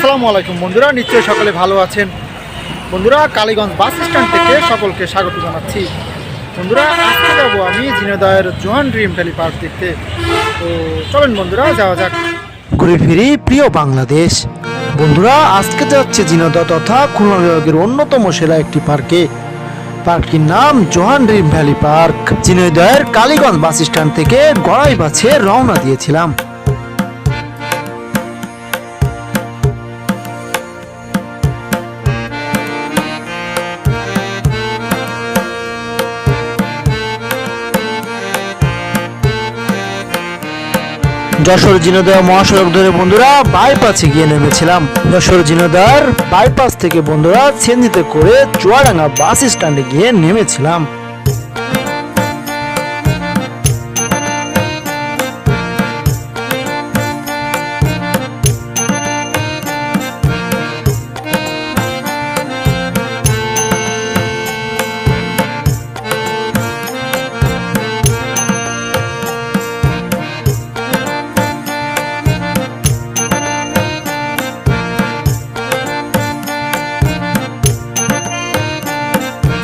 আসসালামু আলাইকুম বন্ধুরা, নিশ্চয়ই সকলে ভালো আছেন। বন্ধুরা, কালীগঞ্জ বাস স্ট্যান্ড থেকে সকলকে স্বাগত জানাচ্ছি। বন্ধুরা, আজকে যাব আমি জিনেদয়ের জোহান ড্রিম ভ্যালি পার্ক দেখতে। তো চলেন বন্ধুরা, যাওয়া যাক। ঘুরে ফিরি প্রিয় বাংলাদেশ। বন্ধুরা, আজকে যাচ্ছে জিনদা তথা খুলনা বিভাগের অন্যতম সেরা একটি পার্কে। পার্কটির নাম জোহান ড্রিম ভ্যালি পার্ক। জিনোদয়ের কালীগঞ্জ বাস স্ট্যান্ড থেকে গড়াই বাছে রওনা দিয়েছিলাম। যশোর জিনোদয় মহাসড়ক ধরে বন্ধুরা বাইপাসে গিয়ে নেমেছিলাম। যশোর জিনোদার বাইপাস থেকে বন্ধুরা সেনজিতে করে চুয়াডাঙ্গা বাস স্ট্যান্ডে গিয়ে নেমেছিলাম।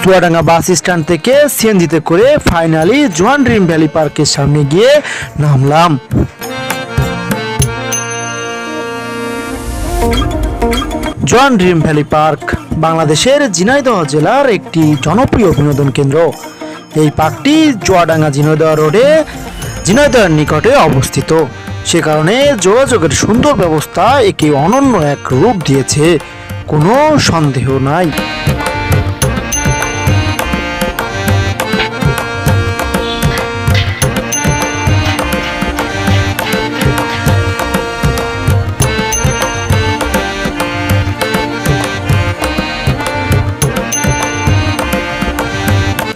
চুয়াডাঙ্গা বাস স্ট্যান্ড থেকে সিএনজিতে করে ফাইনালি জোয়ান ড্রিম ভ্যালি পার্কের সামনে গিয়ে নামলাম। জোয়ান ড্রিম ভ্যালি পার্ক বাংলাদেশের ঝিনাইদহ জেলার একটি জনপ্রিয় বিনোদন কেন্দ্র। এই পার্কটি চুয়াডাঙ্গা ঝিনাইদহ রোডে, ঝিনাইদহের নিকটে অবস্থিত। সে কারণে যোগাযোগের সুন্দর ব্যবস্থা একে অনন্য এক রূপ দিয়েছে। কোনো সন্দেহ নাই।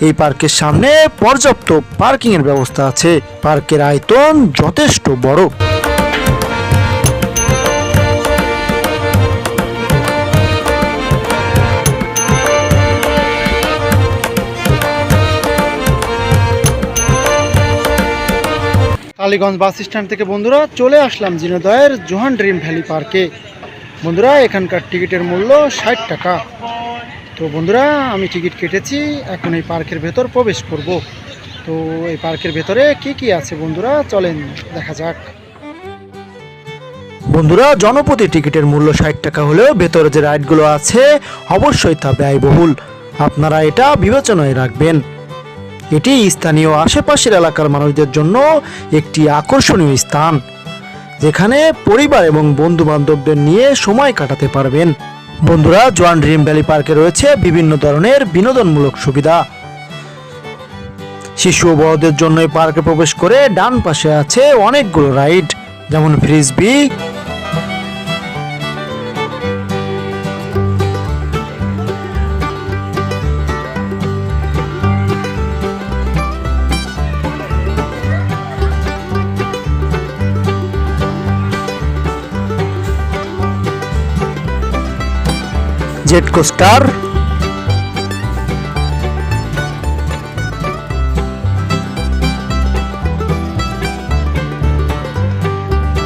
এই পার্কের সামনে পর্যাপ্ত পার্কিং এর ব্যবস্থা আছে। পার্কের আয়তন যথেষ্ট বড়। কালীগঞ্জ বাস স্ট্যান্ড থেকে বন্ধুরা চলে আসলাম জিনোদয়ের জোহান ড্রিম ভ্যালি পার্কে। বন্ধুরা, এখানকার টিকিটের মূল্য ষাট টাকা। তো বন্ধুরা, আমি টিকিট কেটেছি, এখন এই পার্কের ভেতর প্রবেশ করব। তো এই পার্কের ভেতরে কি কি আছে বন্ধুরা, চলেন দেখা যাক। বন্ধুরা জনপ্রতি টিকিটের মূল্য ষাট টাকা হলেও ভেতরে যে রাইডগুলো আছে, অবশ্যই তা ব্যয়বহুল। আপনারা এটা বিবেচনায় রাখবেন। এটি স্থানীয় আশেপাশের এলাকার মানুষদের জন্য একটি আকর্ষণীয় স্থান, যেখানে পরিবার এবং বন্ধু বান্ধবদের নিয়ে সময় কাটাতে পারবেন। বন্ধুরা, জোয়ান ড্রিম ভ্যালি পার্কে রয়েছে বিভিন্ন ধরনের বিনোদনমূলক সুবিধা। শিশু ও বড়দের জন্য পার্কে প্রবেশ করে ডান পাশে আছে অনেকগুলো রাইড, যেমন ফ্রিজবি জেট কোস্টার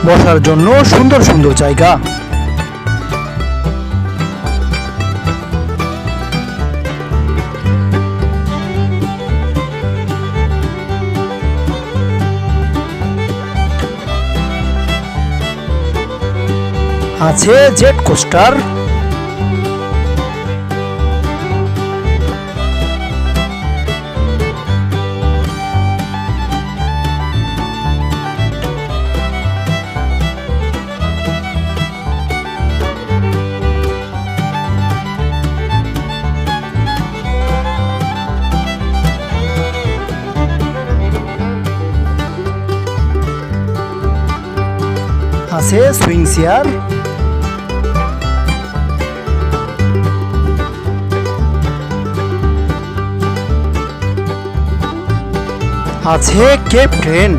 বসার জন্য সুন্দর সুন্দর জায়গা। আছে জেট কোস্টার আছে সুইং চেয়ার আছে কেপ ট্রেন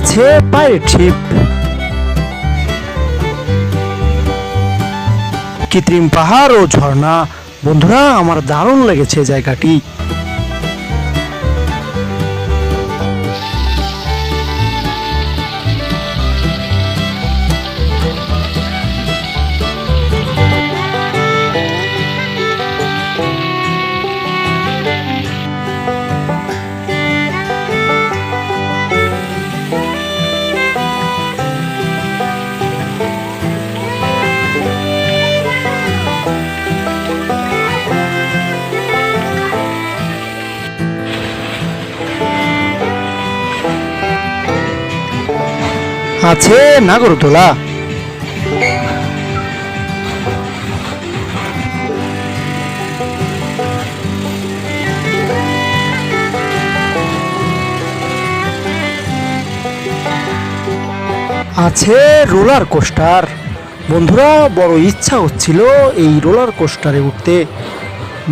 আছে পাইরেট শিপ কৃত্রিম পাহাড় ও ঝর্ণা। বন্ধুরা আমার দারুণ লেগেছে জায়গাটি। আছে নাগরদোলা। আছে রোলার কোস্টার। বন্ধুরা, বড় ইচ্ছা হচ্ছিল এই রোলার কোস্টারে উঠতে।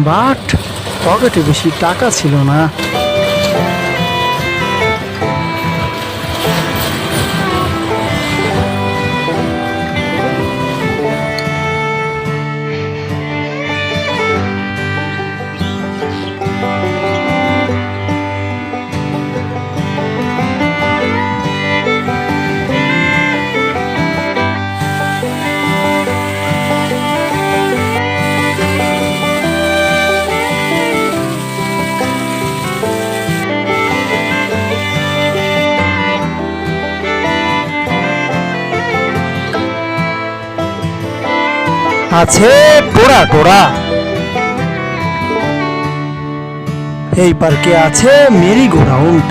বাট পকেটে বেশি টাকা ছিল না। আছে টোরা টোরা এই পার্কে আছে মেরি গো রাউন্ড?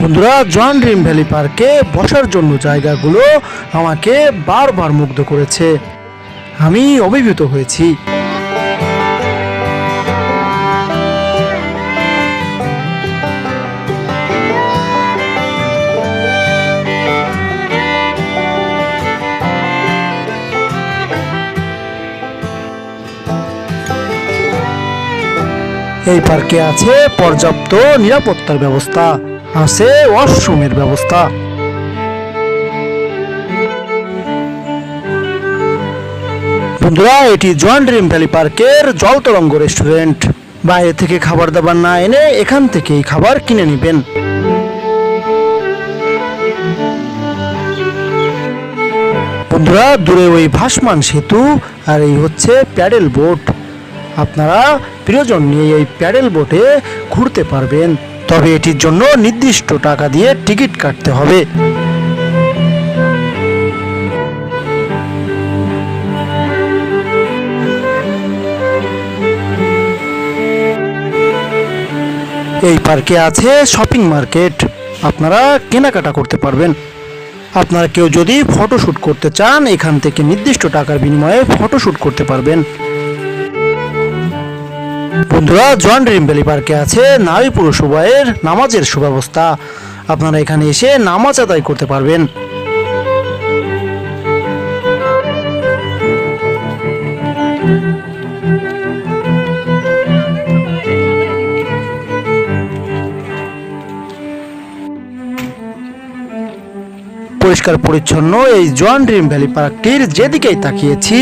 বন্ধুরা জন ড্রিম ভ্যালি পার্কে বসার জন্য জায়গাগুলো আমাকে বারবার মুগ্ধ করেছে। আমি অভিভূত হয়েছি। এই পার্কে আছে পর্যাপ্ত নিরাপত্তার ব্যবস্থা, আছে ওয়াশরুমের ব্যবস্থা। বন্ধুরা, এটি জয়েন্ট ড্রিম ভ্যালি পার্কের জলতরঙ্গ রেস্টুরেন্ট। বাইরে থেকে খাবার দাবার না এনে এখান থেকেই খাবার কিনে নেবেন। বন্ধুরা, দূরে ওই ভাসমান সেতু, আর এই হচ্ছে প্যাডেল বোট। আপনারা প্রিয়জন নিয়ে এই প্যাডেল বোটে ঘুরতে পারবেন। তবে এটির জন্য নির্দিষ্ট টাকা দিয়ে টিকিট কাটতে হবে। এই পার্কে আছে শপিং মার্কেট। আপনারা কেনাকাটা করতে পারবেন। আপনারা কেউ যদি ফটোশ্যুট করতে চান, এখান থেকে নির্দিষ্ট টাকার বিনিময়ে ফটোশ্যুট করতে পারবেন। বন্ধুরা জন ড্রিম ভ্যালি পার্কে আছে নারী পুরুষ উভয়ের নামাজের সুব্যবস্থা। আপনারা এখানে এসে নামাজ আদায় করতে পারবেন। পরিষ্কার পরিচ্ছন্ন এই জন ড্রিম ভ্যালি পার্কটির যেদিকেই তাকিয়েছি,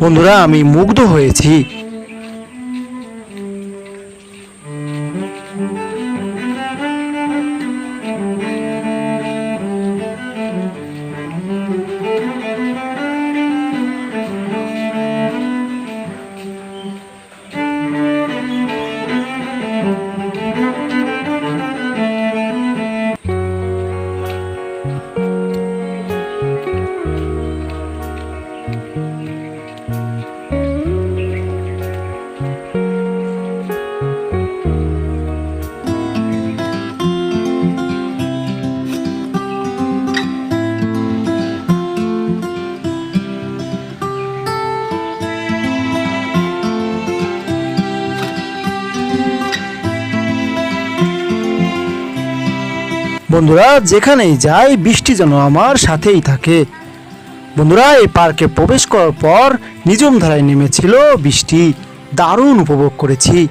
বন্ধুরা, আমি মুগ্ধ হয়েছি। বন্ধুরা, যেখানেই যাই, বৃষ্টি যেন আমার সাথেই থাকে। বন্ধুরা, এই পার্কে প্রবেশ করার পর নিজম ধারায় নেমেছিল বৃষ্টি। দারুণ উপভোগ করেছি।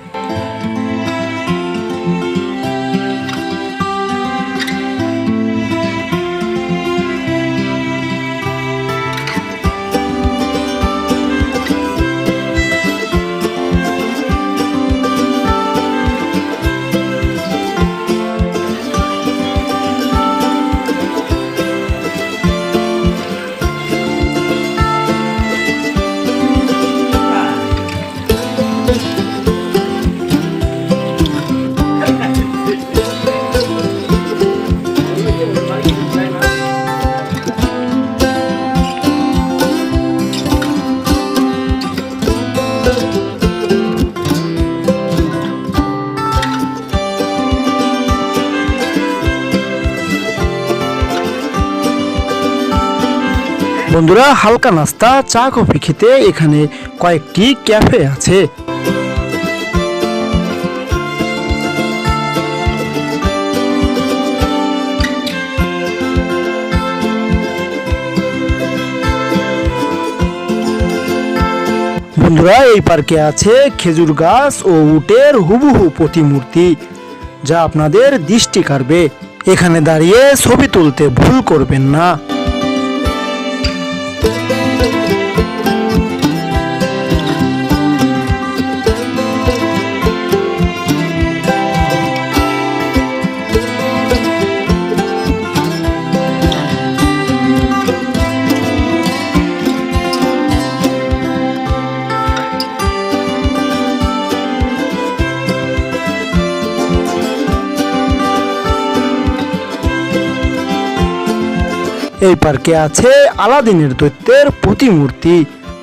বন্ধুরা, হালকা নাস্তা, চা, কফি খেতে এখানে কয়েকটি ক্যাফে আছে। বন্ধুরা, এই পার্কে আছে খেজুর গাছ ও উটের হুবহু প্রতিমূর্তি, যা আপনাদের দৃষ্টি কাড়বে। এখানে দাঁড়িয়ে ছবি তুলতে ভুল করবেন না। এই পার্কে আছে আলাদিনের দৈত্যের প্রতিমূর্তি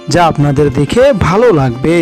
যা আপনাদের দেখে ভালো লাগবে।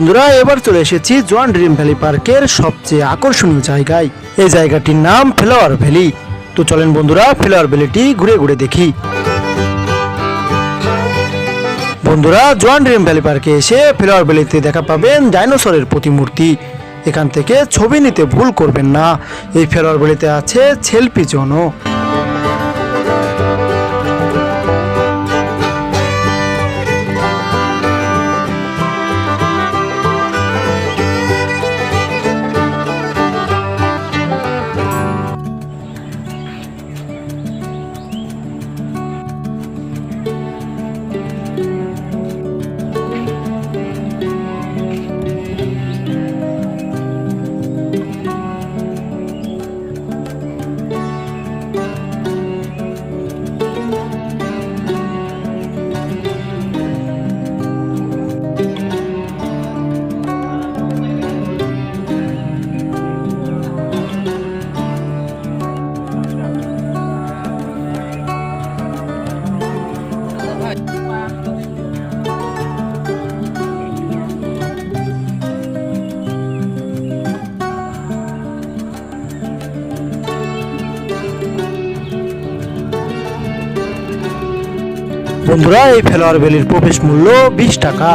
বন্ধুরা, এবার চলে এসেছি জোয়ান ড্রিম ভ্যালি পার্কের সবচেয়ে আকর্ষণীয় জায়গায়। এই জায়গাটির নাম ফ্লাওয়ার ভ্যালি। তো চলেন বন্ধুরা, ফ্লাওয়ার ভ্যালিটি ঘুরে ঘুরে দেখি। বন্ধুরা, জোয়ান ড্রিম ভ্যালি পার্কে এসে ফ্লাওয়ার ভ্যালিতে দেখা পাবেন ডাইনোসরের প্রতিমূর্তি। এখান থেকে ছবি নিতে ভুল করবেন না। এই ফ্লাওয়ার ভ্যালিতে আছে সেলফি জোনও। বন্ধুরা, এই ফ্লাওয়ার ভ্যালির প্রবেশ মূল্য বিশ টাকা।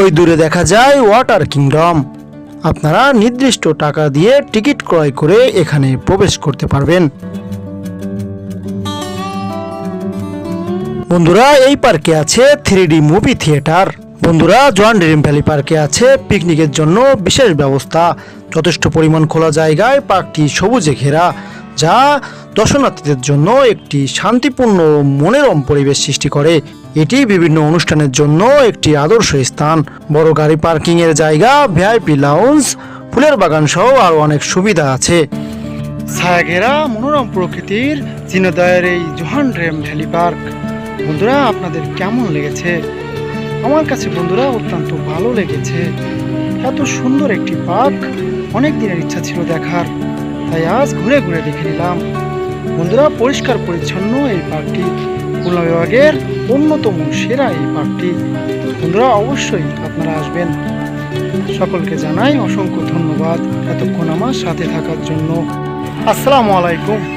ওই দূরে দেখা যায় ওয়াটার কিংডম। আপনারা নির্দিষ্ট টাকা দিয়ে টিকিট ক্রয় করে এখানে প্রবেশ করতে পারবেন। বন্ধুরা, এই পার্কে আছে থ্রি মুভি থিয়েটার। বন্ধুরা, জোয়ান ড্রিম ভ্যালি পার্কে আছে পিকনিকের জন্য বিশেষ ব্যবস্থা। যথেষ্ট পরিমাণ খোলা জায়গায় পার্কটি সবুজে ঘেরা। যা দর্শনার্থীদের জন্য একটি শান্তিপূর্ণ মনোরম পরিবেশ সৃষ্টি করে। এটি বিভিন্ন অনুষ্ঠানের জন্য একটি আদর্শ স্থান। বড় গাড়ি পার্কিং এর জায়গা, ভিআইপি লাউঞ্জ ফুলের বাগান সহ আরও অনেক সুবিধা আছে। ছায়া ঘেরা মনোরম প্রকৃতির জিনোদয়ের এই জোহান ড্রেম ভ্যালি পার্ক। বন্ধুরা, আপনাদের কেমন লেগেছে? আমার কাছে বন্ধুরা অত্যন্ত ভালো লেগেছে। এত সুন্দর একটি পার্ক অনেক দিনের ইচ্ছা ছিল দেখার। তাই আজ ঘুরে ঘুরে দেখে নিলাম। বন্ধুরা, পরিষ্কার পরিচ্ছন্ন এই পার্কটি। খুলনা বিভাগের অন্যতম সেরা এই পার্কটি। বন্ধুরা, অবশ্যই আপনারা আসবেন। সকলকে জানাই অসংখ্য ধন্যবাদ এতক্ষণ আমার সাথে থাকার জন্য। আসসালামু আলাইকুম।